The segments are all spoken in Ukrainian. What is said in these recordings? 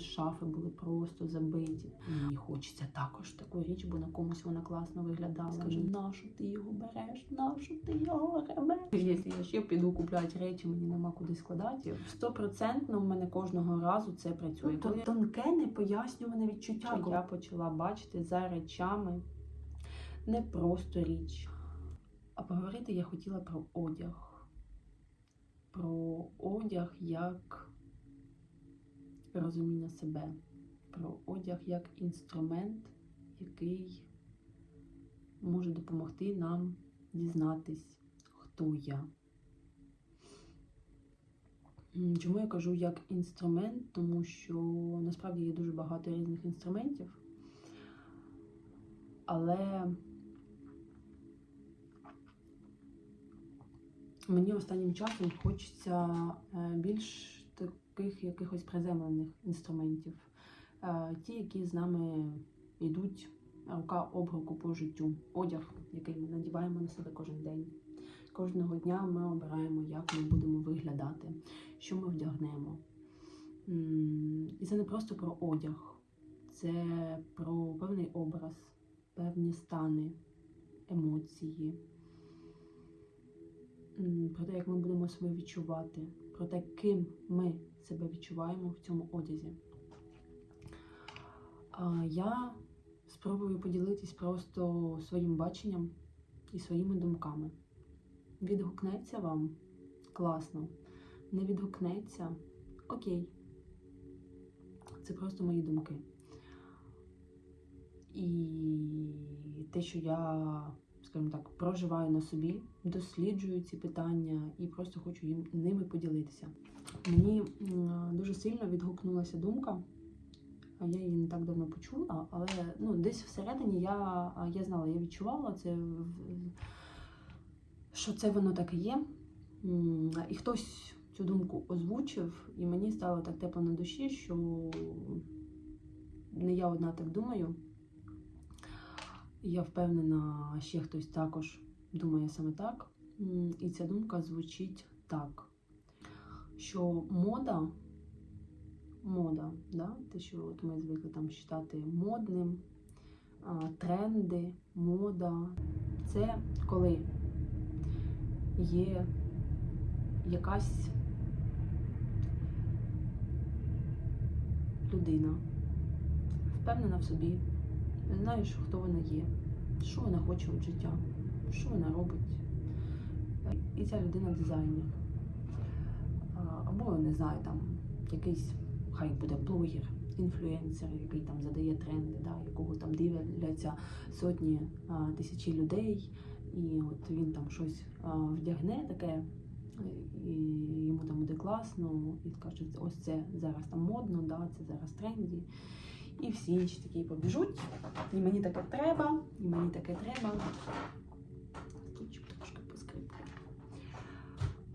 мене шафи були просто забиті. Мені хочеться також таку річ, бо на комусь вона класно виглядала. Скажу, нащо ти його береш? Нащо ти його ребеш? Якщо я ще піду купляти речі, мені нема куди складати. Стопроцентно в мене кожного разу це працює. Тобто тонке непояснюване відчуття. Я почала бачити за речами не просто річ. А поговорити я хотіла про одяг. Про одяг як розуміння себе, про одяг як інструмент, який може допомогти нам дізнатись, хто я. Чому я кажу як інструмент? Тому що насправді є дуже багато різних інструментів, але мені останнім часом хочеться е, більш таких якихось приземлених інструментів, Е, ті, які з нами йдуть рука об руку по життю, одяг, який ми надіваємо на себе кожен день. Кожного дня ми обираємо, як ми будемо виглядати, що ми вдягнемо. І це не просто про одяг, це про певний образ, певні стани, емоції, про те, як ми будемо себе відчувати, про те, ким ми себе відчуваємо в цьому одязі. Я спробую поділитись просто своїм баченням і своїми думками. Відгукнеться вам класно, не відгукнеться окей. Це просто мої думки. І те, що я, скажімо так, проживаю на собі, досліджую ці питання і просто хочу їм ними поділитися. Мені дуже сильно відгукнулася думка. а Я її не так давно почула, але ну, десь всередині я, я знала, я відчувала це, що це воно так і є. І хтось цю думку озвучив, і мені стало так тепло на душі, що не я одна так думаю. Я впевнена, ще хтось також думає саме так. І ця думка звучить так, що мода, мода, да, те, що от ми звикли там вважати модним, тренди, мода, це коли є якась людина, впевнена в собі, знаєш, хто вона є, що вона хоче від життя, що вона робить. І ця людина дизайнер. Або, не знаю, там якийсь, хай буде блогер, інфлюенсер, який там задає тренди, да, якого там дивляться сотні тисячі людей, і от він там щось вдягне таке, і йому там буде класно, і скаже, ось це зараз там модно, да, це зараз тренді. І всі інші такі побіжуть. І мені таке треба, і мені таке треба.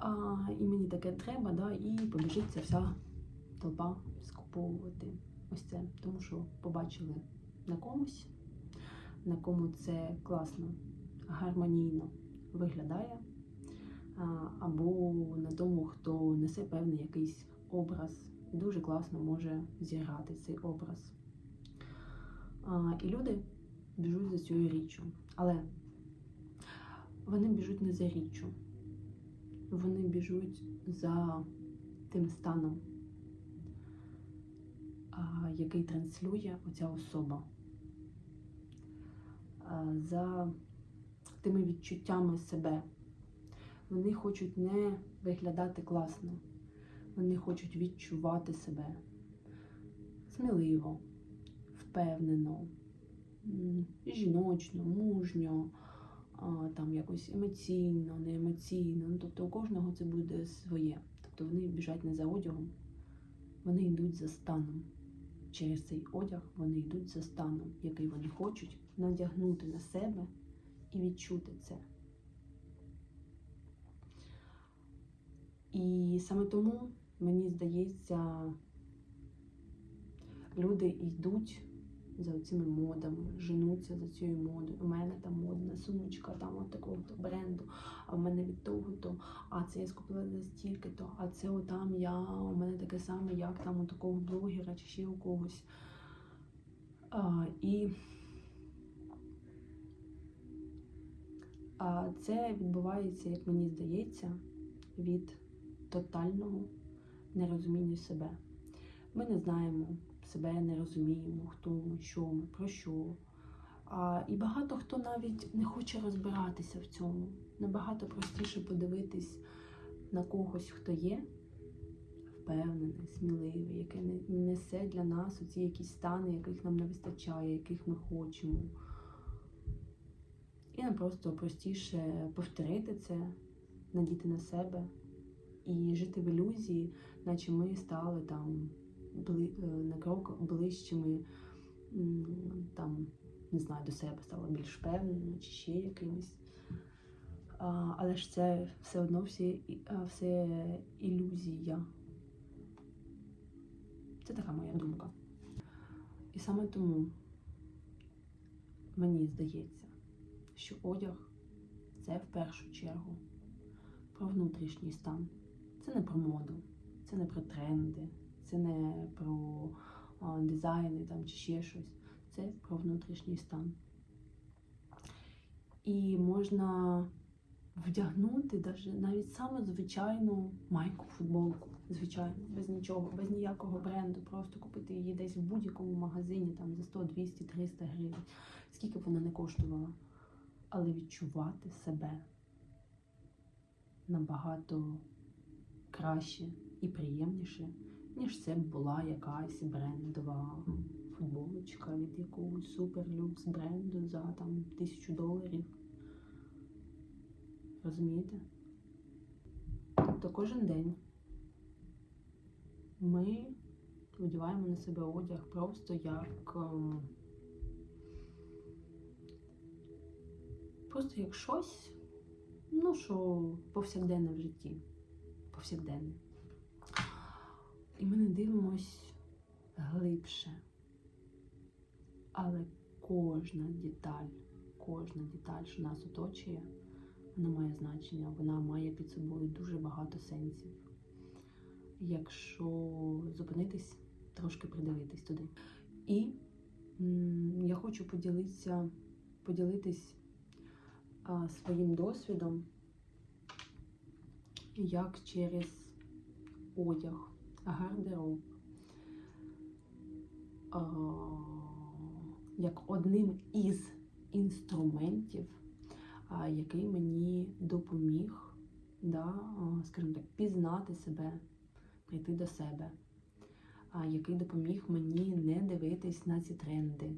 А, і мені таке треба, да, і побіжить ця вся толпа скуповувати ось це. Тому що побачили на комусь, на кому це класно, гармонійно виглядає, або на тому, хто несе певний якийсь образ дуже класно може зіграти цей образ. А, і люди біжуть за цією річчю. Але вони біжуть не за річчю, вони біжуть за тим станом, який транслює оця особа, за тими відчуттями себе. Вони хочуть не виглядати класно, вони хочуть відчувати себе сміливо, впевнено, жіночно, мужньо, там якось емоційно, не емоційно. Ну, тобто у кожного це буде своє. Тобто вони біжать не за одягом, вони йдуть за станом. Через цей одяг вони йдуть за станом, який вони хочуть надягнути на себе і відчути це. І саме тому, мені здається, люди йдуть за цими модами, женуться за цією модою. У мене там модна сумочка, там от такого то бренду, а в мене від того то, а це я скупила за стільки то, а це отам я, у мене таке саме, як там у такого блогера чи ще у когось. А, і а це відбувається, як мені здається, від тотального нерозуміння себе. Ми не знаємо себе, не розуміємо, хто ми, що ми, про що. А, і багато хто навіть не хоче розбиратися в цьому. Набагато простіше подивитись на когось, хто є впевнений, сміливий, який не- несе для нас оці якісь стани, яких нам не вистачає, яких ми хочемо. І нам просто простіше повторити це, надіти на себе і жити в ілюзії, наче ми стали там на крок ближчими, там, не знаю, до себе стало більш впевненими чи ще якимось. А, але ж це все одно всі, все ілюзія. Це така моя думка. І саме тому мені здається, що одяг це в першу чергу про внутрішній стан. Це не про моду, це не про тренди, це не про дизайни там, чи ще щось. Це про внутрішній стан. І можна вдягнути даже навіть саму звичайну майку, футболку, звичайно, без нічого, без ніякого бренду, просто купити її десь в будь-якому магазині там за 100, 200, 300 гривень, скільки б вона не коштувала. Але відчувати себе набагато краще і приємніше, ніж це була якась брендова футболочка від якогось суперлюкс бренду за там тисячу доларів. Розумієте? Тобто кожен день ми одягаємо на себе одяг просто як ем, просто як щось, ну, що повсякденне в житті. Повсякденне. І ми не дивимось глибше. Але кожна деталь, кожна деталь, що нас оточує, вона має значення, вона має під собою дуже багато сенсів. Якщо зупинитись, трошки придивитись туди. І я хочу поділитися, поділитись а, своїм досвідом, як через одяг, гардероб, о, як одним із інструментів, який мені допоміг, да, скажімо так, пізнати себе, прийти до себе, який допоміг мені не дивитись на ці тренди,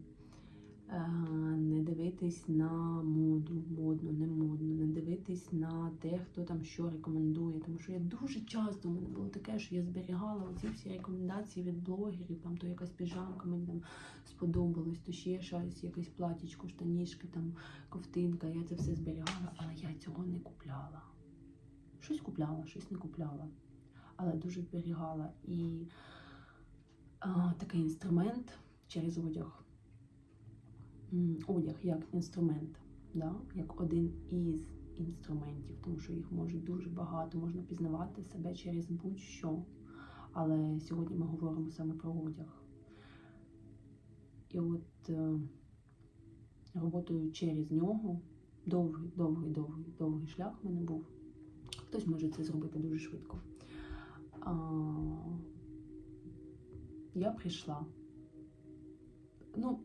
не дивитись на моду, модну, не модну, не дивитись на те, хто там що рекомендує. Тому що я дуже часто у мене було таке, що я зберігала оці всі рекомендації від блогерів, там то якась піжамка мені там сподобалось, то ще щось, якесь платічко, штанішки, там ковтинка. Я це все зберігала, але я цього не купляла. Щось купляла, щось не купляла, але дуже зберігала. І а, такий інструмент через одяг. Одяг як інструмент, да? як один із інструментів, тому що їх може дуже багато, можна пізнавати себе через будь-що. Але сьогодні ми говоримо саме про одяг. І от е, роботою через нього довгий, довгий, довгий, довгий шлях в мене був. Хтось може це зробити дуже швидко. А, я прийшла. Ну,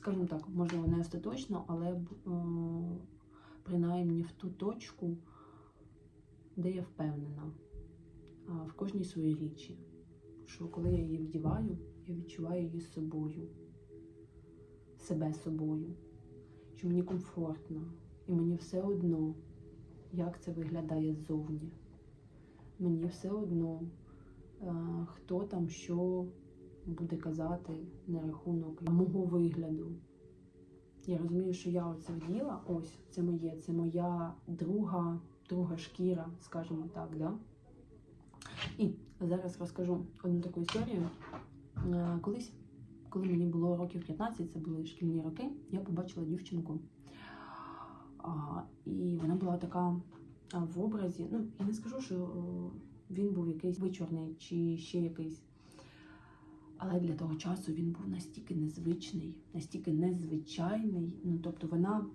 скажімо так, можливо, не остаточно, але е, принаймні в ту точку, де я впевнена в кожній своїй річі. Що коли я її вдіваю, я відчуваю її собою, себе собою, що мені комфортно, і мені все одно, як це виглядає ззовні. Мені все одно, е, хто там що буде казати на рахунок мого вигляду. Я розумію, що я оце вділа, ось це моє, це моя друга, друга шкіра, скажімо так, да? І зараз розкажу одну таку історію. Е, Колись, коли мені було років 15, це були шкільні роки, я побачила дівчинку. І вона була така в образі. Ну, я не скажу, що він був якийсь вичорний чи ще якийсь. Але для того часу він був настільки незвичний, настільки незвичайний. Ну, тобто вона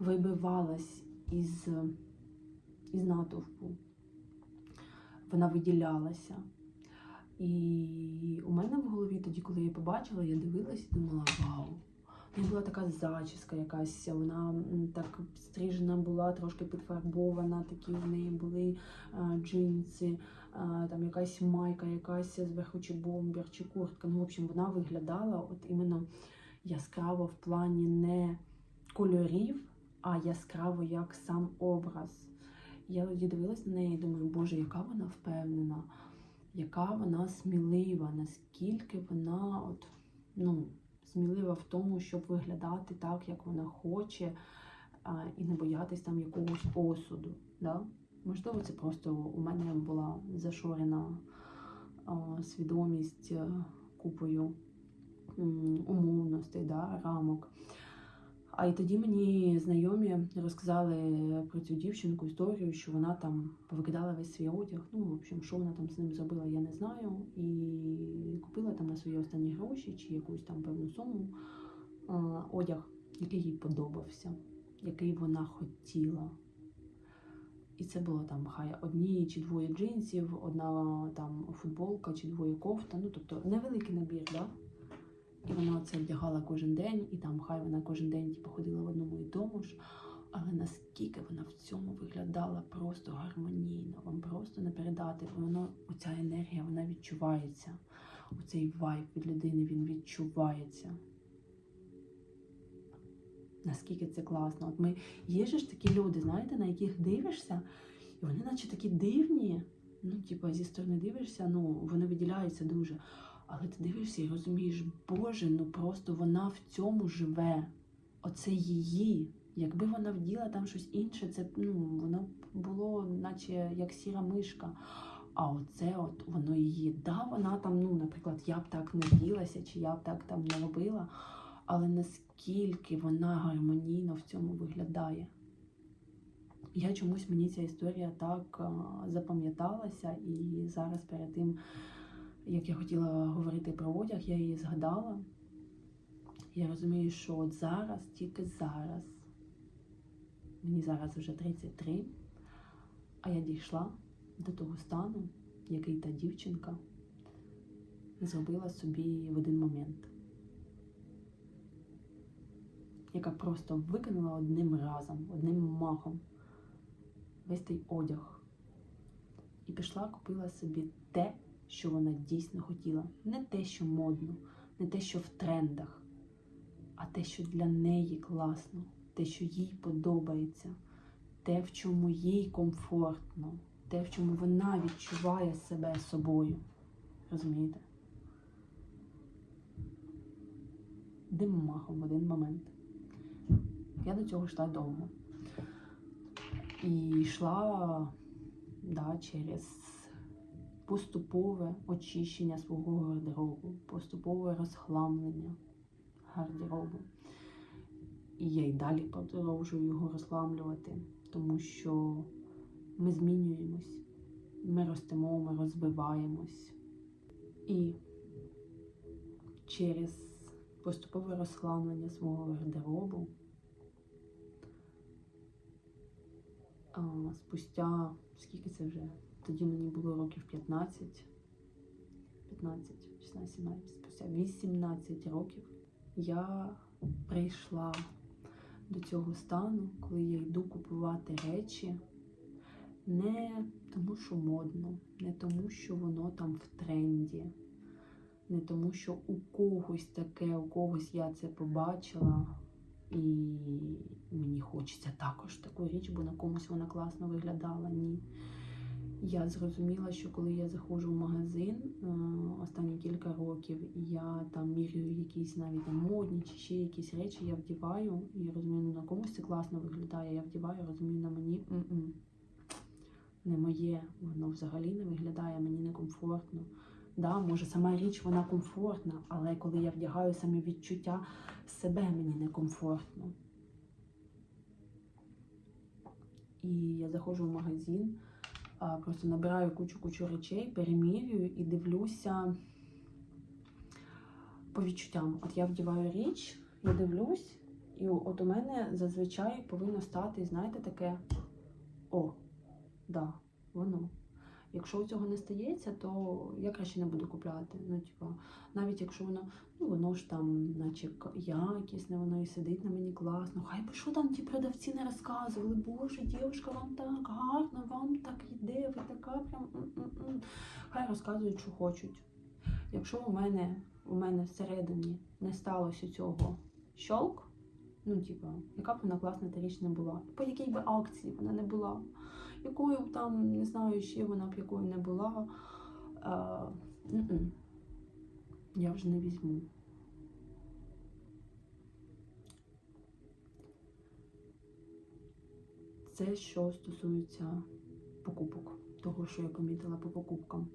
вибивалась із, із натовпу, вона виділялася. І у мене в голові тоді, коли я побачила, я дивилась і думала, вау. Неї була така зачіска якась, вона так стрижена була, трошки підфарбована, такі в неї були а, джинси, а, там якась майка, якась зверху чи бомбер, чи куртка. Ну, в общем, вона виглядала от іменно яскраво в плані не кольорів, а яскраво як сам образ. Я тоді дивилась на неї і думаю, боже, яка вона впевнена, яка вона смілива, наскільки вона от, ну, смілива в тому, щоб виглядати так, як вона хоче, і не боятись там якогось осуду. Да? Можливо, це просто у мене була зашорена свідомість е, купою умовностей, да, рамок. А і тоді мені знайомі розказали про цю дівчинку історію, що вона там повикидала весь свій одяг. Ну, в общем, що вона там з ним зробила, я не знаю. І купила там на свої останні гроші чи якусь там певну суму одяг, який їй подобався, який вона хотіла. І це було там хай одні чи двоє джинсів, одна там футболка чи двоє кофта. Ну, тобто невеликий набір, да? І вона це вдягала кожен день, і там хай вона кожен день типу, ходила в одному і тому ж. Але наскільки вона в цьому виглядала просто гармонійно, вам просто не передати. Воно, оця енергія, вона відчувається. Оцей вайб від людини він відчувається. Наскільки це класно. От ми є ж такі люди, знаєте, на яких дивишся, і вони наче такі дивні. Ну, типу, зі сторони дивишся, ну, вони виділяються дуже. Але ти дивишся і розумієш, Боже, ну просто вона в цьому живе. Оце її. Якби вона вділа там щось інше, це ну, воно було, наче як сіра мишка. А оце от воно її. Да, вона там, ну, наприклад, я б так не вділася, чи я б так там не робила, але наскільки вона гармонійно в цьому виглядає. Я чомусь мені ця історія так запам'яталася, і зараз перед тим як я хотіла говорити про одяг, я її згадала. Я розумію, що от зараз, тільки зараз, мені зараз вже 33, а я дійшла до того стану, який та дівчинка зробила собі в один момент, яка просто викинула одним разом, одним махом весь той одяг і пішла, купила собі те, що вона дійсно хотіла. Не те, що модно, не те, що в трендах, а те, що для неї класно, те, що їй подобається, те, в чому їй комфортно, те, в чому вона відчуває себе собою. Розумієте? Дим махом в один момент. Я до цього йшла довго. І йшла да, через поступове очищення свого гардеробу, поступове розхламлення гардеробу. І я й далі продовжую його розхламлювати, тому що ми змінюємось, ми ростемо, ми розвиваємось. І через поступове розхламлення свого гардеробу спустя скільки це вже? Тоді мені було років 15, 15, 16, 17, спустя 18 років я прийшла до цього стану, коли я йду купувати речі не тому, що модно, не тому, що воно там в тренді, не тому, що у когось таке, у когось я це побачила. І мені хочеться також таку річ, бо на комусь вона класно виглядала. Ні. Я зрозуміла, що коли я заходжу в магазин останні кілька років, я там міряю якісь навіть там модні чи ще якісь речі, я вдіваю і розумію, ну на комусь це класно виглядає. Я вдіваю, розумію, на мені м-м, не моє, воно взагалі не виглядає, мені некомфортно. Да, може, сама річ вона комфортна, але коли я вдягаю саме відчуття себе мені некомфортно. І я заходжу в магазин, просто набираю кучу-кучу речей, перемірюю і дивлюся по відчуттям. От я вдіваю річ, я дивлюсь, і от у мене зазвичай повинно стати, знаєте, таке о, да, воно. Якщо цього не стається, то я краще не буду купляти. Ну, типу, навіть якщо воно, ну воно ж там, наче якісне, воно і сидить на мені класно. Хай би що там ті продавці не розказували, боже, дівчинка, вам так гарно, вам так йде, ви така прям. м-м-м». Хай розказують, що хочуть. Якщо у мене, у мене всередині не сталося цього щолк, ну, типу, яка б вона класна та річ не була, по якій би акції вона не була, якою б там, не знаю, ще вона б якою не була, а, м-м, я вже не візьму. Це що стосується покупок, того, що я помітила по покупкам.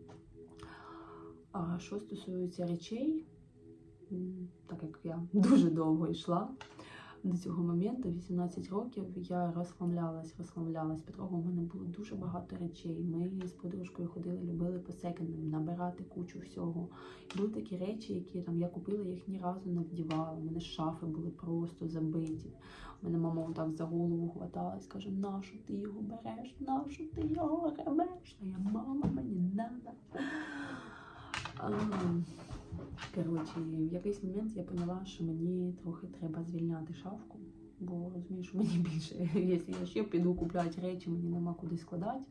А що стосується речей, так як я дуже довго йшла до цього моменту, 18 років, я розслаблялась, розслаблялась. Підлогу у мене було дуже багато речей. Ми з подружкою ходили, любили по секондам, набирати кучу всього. Були такі речі, які там я купила, їх ні разу не вдівала. У мене шафи були просто забиті. У мене мама отак за голову хваталась, каже, нащо ти його береш? Нащо ти його ребеш? А я мама, мені надо. А, Коротше, в якийсь момент я поняла, що мені трохи треба звільняти шафку, бо розумію, що мені більше, якщо я ще піду купляти речі, мені нема куди складати.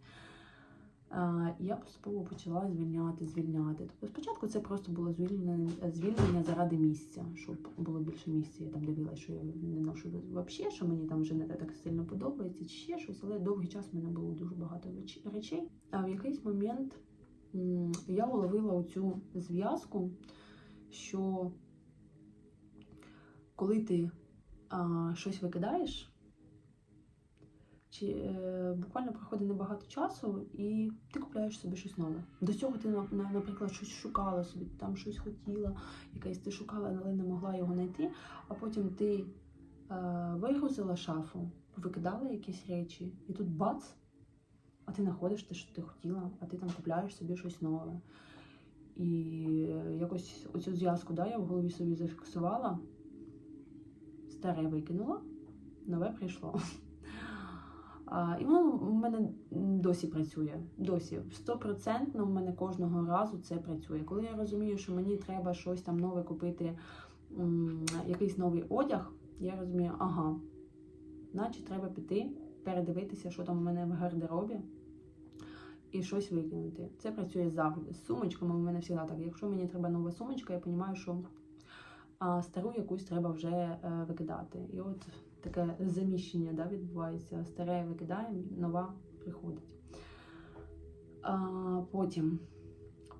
Я поступово почала звільняти, звільняти. Тобто спочатку це просто було звільнення, звільнення заради місця, щоб було більше місця. Я там дивилася, що я не ношу взагалі, що мені там вже не так сильно подобається, чи ще щось, але довгий час в мене було дуже багато речей. А в якийсь момент я уловила оцю зв'язку, що коли ти а, щось викидаєш, чи е, буквально проходить небагато часу, і ти купляєш собі щось нове. До цього ти, на- на- наприклад, щось шукала собі, там щось хотіла, якесь ти шукала, але не могла його знайти. А потім ти е, вигрузила шафу, викидала якісь речі, і тут бац, а ти знаходиш те, що ти хотіла, а ти там купляєш собі щось нове. І якось оцю зв'язку да, я в голові собі зафіксувала, старе викинула, нове прийшло. А, і воно в мене досі працює. Досі. Стопроцентно в мене кожного разу це працює. Коли я розумію, що мені треба щось там нове купити, якийсь новий одяг, я розумію, ага, значить треба піти, передивитися, що там у мене в гардеробі, і щось викинути. Це працює завжди. З сумочками у мене завжди так. Якщо мені треба нова сумочка, я розумію, що стару якусь треба вже е, викидати. І от таке заміщення да, відбувається. Старе викидаємо, нова приходить. А, потім,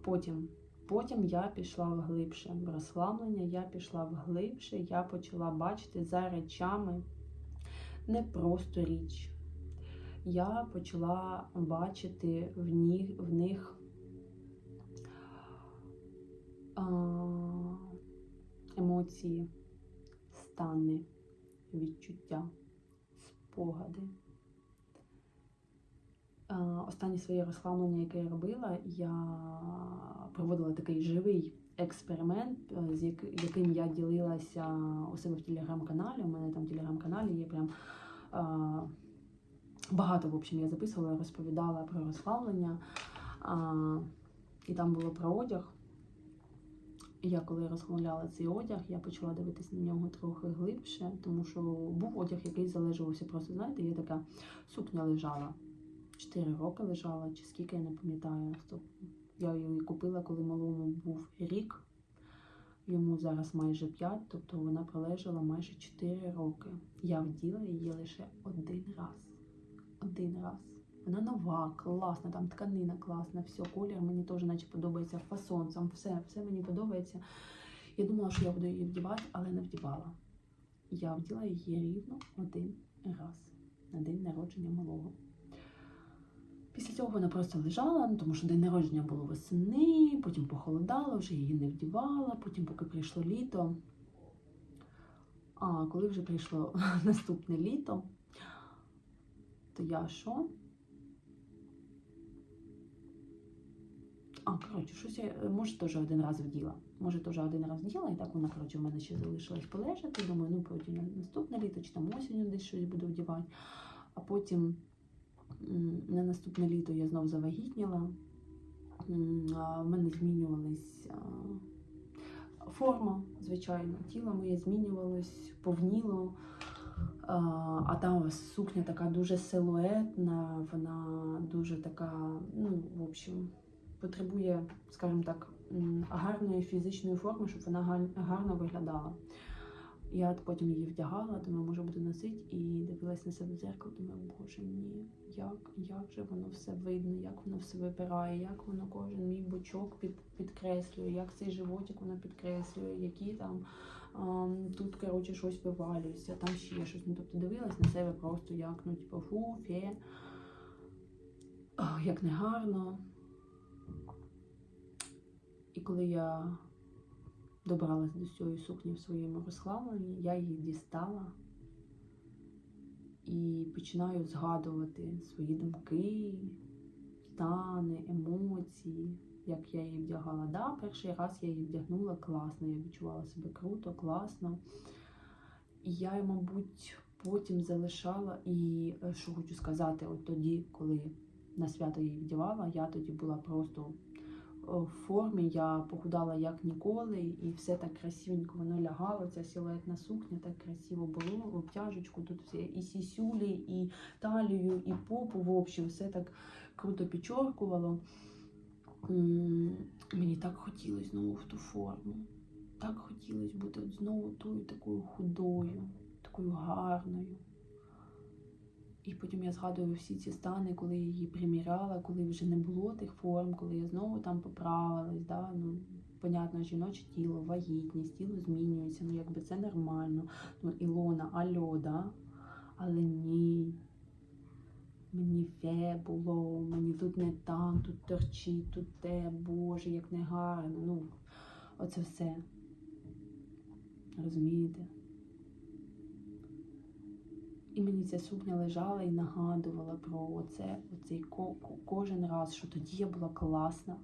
потім, потім я пішла вглибше в розслаблення, я пішла вглибше, я почала бачити за речами не просто річ. Я почала бачити в них, в них емоції, стани, відчуття, спогади. Останнє своє розслаблення, яке я робила, я проводила такий живий експеримент, е, з яким я ділилася у себе в телеграм-каналі. У мене там в телеграм-каналі є прям багато, в общем, я записувала, розповідала про розслаблення. А, і там було про одяг. Я коли розмовляла цей одяг, я почала дивитися на нього трохи глибше, тому що був одяг, який залежувався просто, знаєте, є така сукня лежала. Чотири роки лежала, чи скільки я не пам'ятаю. Я її купила, коли малому був рік. Йому зараз майже 5, тобто вона пролежала майже 4 роки. Я вділа її лише один раз. Один раз. Вона нова, класна, там тканина класна, все, колір мені теж наче подобається, фасон, сам все, все мені подобається. Я думала, що я буду її вдівати, але не вдівала. Я вділа її рівно один раз на день народження малого. Після цього вона просто лежала, ну, тому що день народження було восени, потім похолодало, вже її не вдівала, потім, поки прийшло літо. А коли вже прийшло наступне літо, то я що? А, коротше, щось я, е, може, теж один раз вділа. Може, теж один раз вділа, і так вона, коротше, в мене ще залишилась полежати. Думаю, ну потім на наступне літо, чи там осінню десь щось буду вдівати. А потім на наступне літо я знов завагітніла. В мене змінювалась форма, звичайно, тіло моє змінювалось, повніло. А, там сукня така дуже силуетна, вона дуже така, ну, в общем, потребує, скажімо так, гарної фізичної форми, щоб вона гар- гарно виглядала. Я потім її вдягала, думаю, може буду носити, і дивилась на себе в дзеркало, думаю, боже ні, як, як же воно все видно, як воно все вибирає, як воно кожен мій бочок під, підкреслює, як цей животик воно підкреслює, які там ам, тут, коротше, щось вивалюється, там ще щось. Ну, тобто дивилась на себе просто як, ну, типу, фу, фе, як негарно. І коли я добралась до цієї сукні в своєму розслабленні, я її дістала і починаю згадувати свої думки, стани, емоції, як я її вдягала. Да, перший раз я її вдягнула класно, я відчувала себе круто, класно. І я, мабуть, потім залишала, і е, що хочу сказати, от тоді, коли на свято її вдівала, я тоді була просто в формі, я похудала як ніколи, і все так красивенько воно лягало. Ця силуетна сукня так красиво було, обтяжечку, тут все і сісюлі, і талію, і попу, в общем, все так круто підчоркувало. Мені так хотілося знову в ту форму. Так хотілося бути от знову тою такою худою, такою гарною. І потім я згадую всі ці стани, коли я її приміряла, коли вже не було тих форм, коли я знову там поправилась. Да? Ну, понятно, жіноче тіло, вагітність, тіло змінюється, ну якби це нормально. Ну, Ілона, альо, да? Але ні. Мені фе було, мені тут не там, тут торчить, тут те, Боже, як не гарно. Ну, оце все. Розумієте? І мені ця сукня лежала і нагадувала про оце, оцей ко- ко- кожен раз, що тоді я була класна,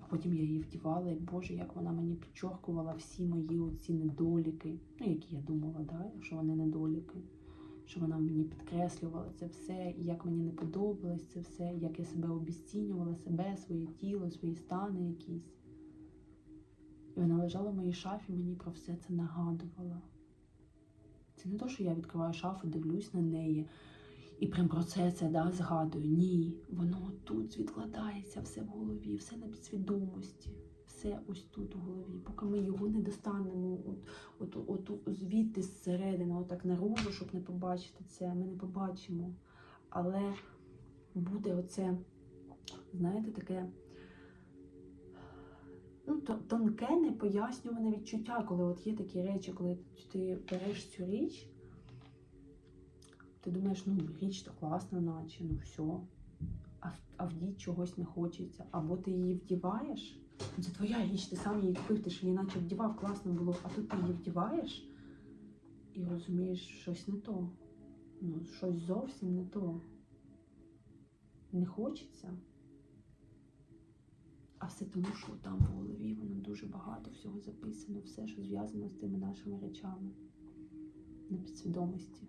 а потім я її вдівала, і Боже, як вона мені підчоркувала всі мої оці недоліки, ну, які я думала, да, що вони недоліки, що вона мені підкреслювала це все, і як мені не подобалось це все, як я себе обіцінювала, себе, своє тіло, свої стани якісь. І вона лежала в моїй шафі, мені про все це нагадувала. Це не то, що я відкриваю шафу, дивлюсь на неї і прям про це це да, згадую. Ні, воно тут відкладається все в голові, все на підсвідомості, все ось тут у голові. Поки ми його не достанемо от, от, от, звідти зсередини, отак наружу, щоб не побачити це, ми не побачимо. Але буде оце, знаєте, таке. Ну, тонке, непояснюване відчуття, коли от є такі речі, коли ти береш цю річ, ти думаєш, ну річ то класна, наче, ну все. А, в- а вдіть чогось не хочеться. Або ти її вдіваєш, це твоя річ, ти сам її купив, ти ж її наче вдівав, класно було, а тут ти її вдіваєш і розумієш, щось не то. Ну, щось зовсім не то. Не хочеться. А все тому, що там в голові воно дуже багато всього записано, все, що зв'язано з тими нашими речами на підсвідомості.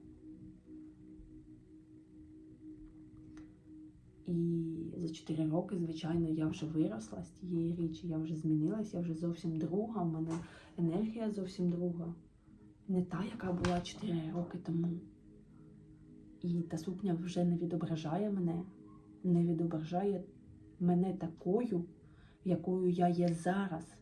І за 4 роки, звичайно, я вже виросла з тієї річі, я вже змінилась, я вже зовсім друга, в мене енергія зовсім друга. Не та, яка була 4 роки тому. І та сукня вже не відображає мене, не відображає мене такою, якою я є зараз.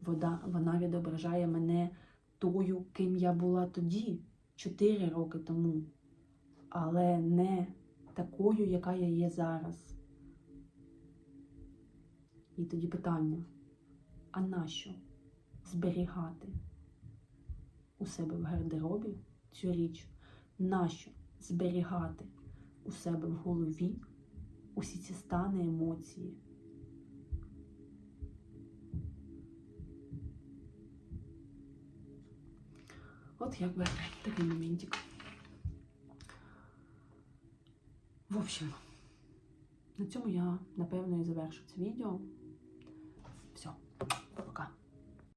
Вода, вона відображає мене тою, ким я була тоді, 4 роки тому, але не такою, яка я є зараз. І тоді питання: а нащо зберігати у себе в гардеробі цю річ? Нащо зберігати у себе в голові усі ці стани, емоції. От якби такий моментик. В общем, на цьому я напевно і завершу це відео. Все, пока.